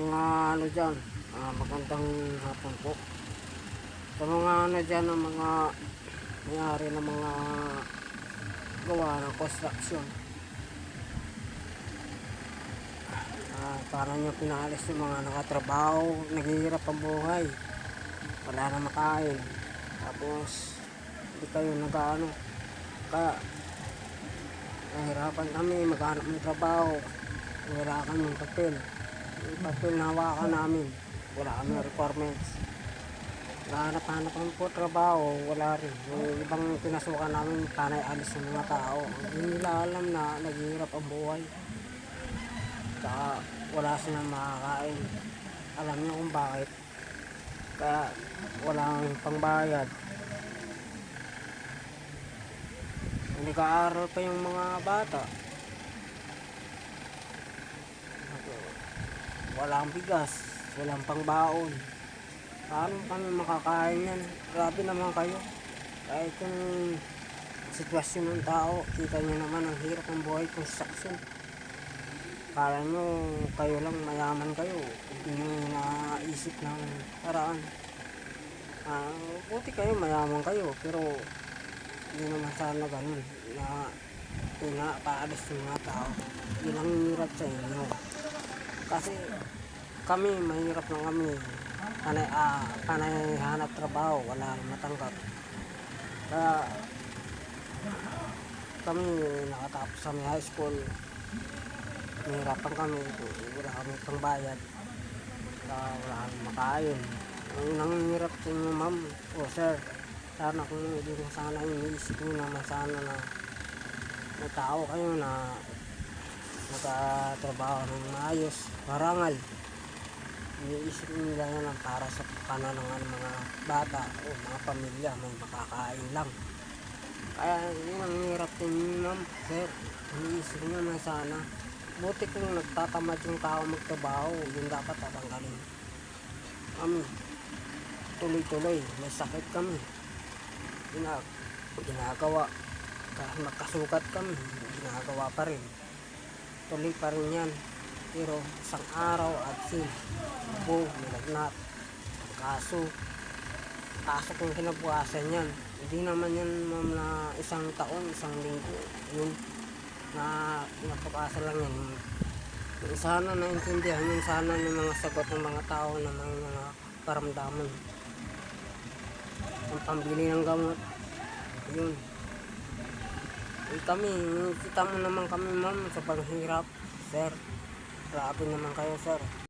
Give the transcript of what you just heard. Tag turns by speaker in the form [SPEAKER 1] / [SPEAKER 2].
[SPEAKER 1] Mga ano dyan, ah, magandang hapon po. Sa mga ano dyan, ang mga nangyari ng mga gawa ng construction. Ah, parang yung pinalis yung mga nakatrabaho, naghihirap ang buhay. Wala na makain. Tapos, hindi kayo nag-ano. Kaya, nahirapan kami maghanap ng trabaho. Wala kami ng papel. Hawakan namin. Wala kami requirements. Nahanap-hanap kami po trabaho, wala rin. Yung ibang pinasukan namin, panay alis ng mga tao. Hindi nila alam na naghihirap ang buhay. Saka wala silang makakain. Alam niyo kung bakit. Kaya walang pangbayad. Nag-aaral pa yung mga bata. Walang bigas, walang pangbaon. Paano kami makakain yan? Grabe naman kayo. Kahit yung sitwasyon ng tao, kita nyo naman ang hirap ng buhay construction. Kala nyo kayo lang mayaman kayo. Hindi nyo naisip ng paraan. Ah, buti kayo mayaman kayo, pero hindi naman sana ganun na pinapaalis ng mga tao. Yun ang hirap sa inyo. Kasi kami, mahirap na kami. Panay, ah, panay hanap trabaho, wala matanggap. Kaya kami nakatapos may high school. Nahirapan kami, wala kami pang bayad. Kaya wala kami makain. Ang unang hirap sa inyo, ma'am, o sir, sana kung hindi mo sana iniisip nyo naman sana na may tao kayo na nagtatrabaho ng maayos, marangal. Iniisip nila yan lang para sa pananangan ng mga bata o mga pamilya, may makakain lang. Kaya yun ang hirap din ma'am, sir. Iniisip nyo na sana. Buti kung nagtatamad yung tao magtrabaho, yun dapat tatanggalin. Kami, tuloy-tuloy, may sakit kami. Gina, ginagawa. Kahit magkasukat kami, ginagawa pa rin. Tuloy pa rin yan. Pero isang araw at sin, po, nilagnat, kaso, kaso kung kinabukasan yan. Hindi naman yan ma'am na isang taon, isang linggo. Yun, na napakasa lang yan. Yung sana naintindihan yung sana ng mga sagot ng mga tao na may mga karamdaman. Yung pambili ng gamot. Yun. Eh kami, kita mo naman kami ma'am sa paghirap, sir. Grabe naman kayo, sir.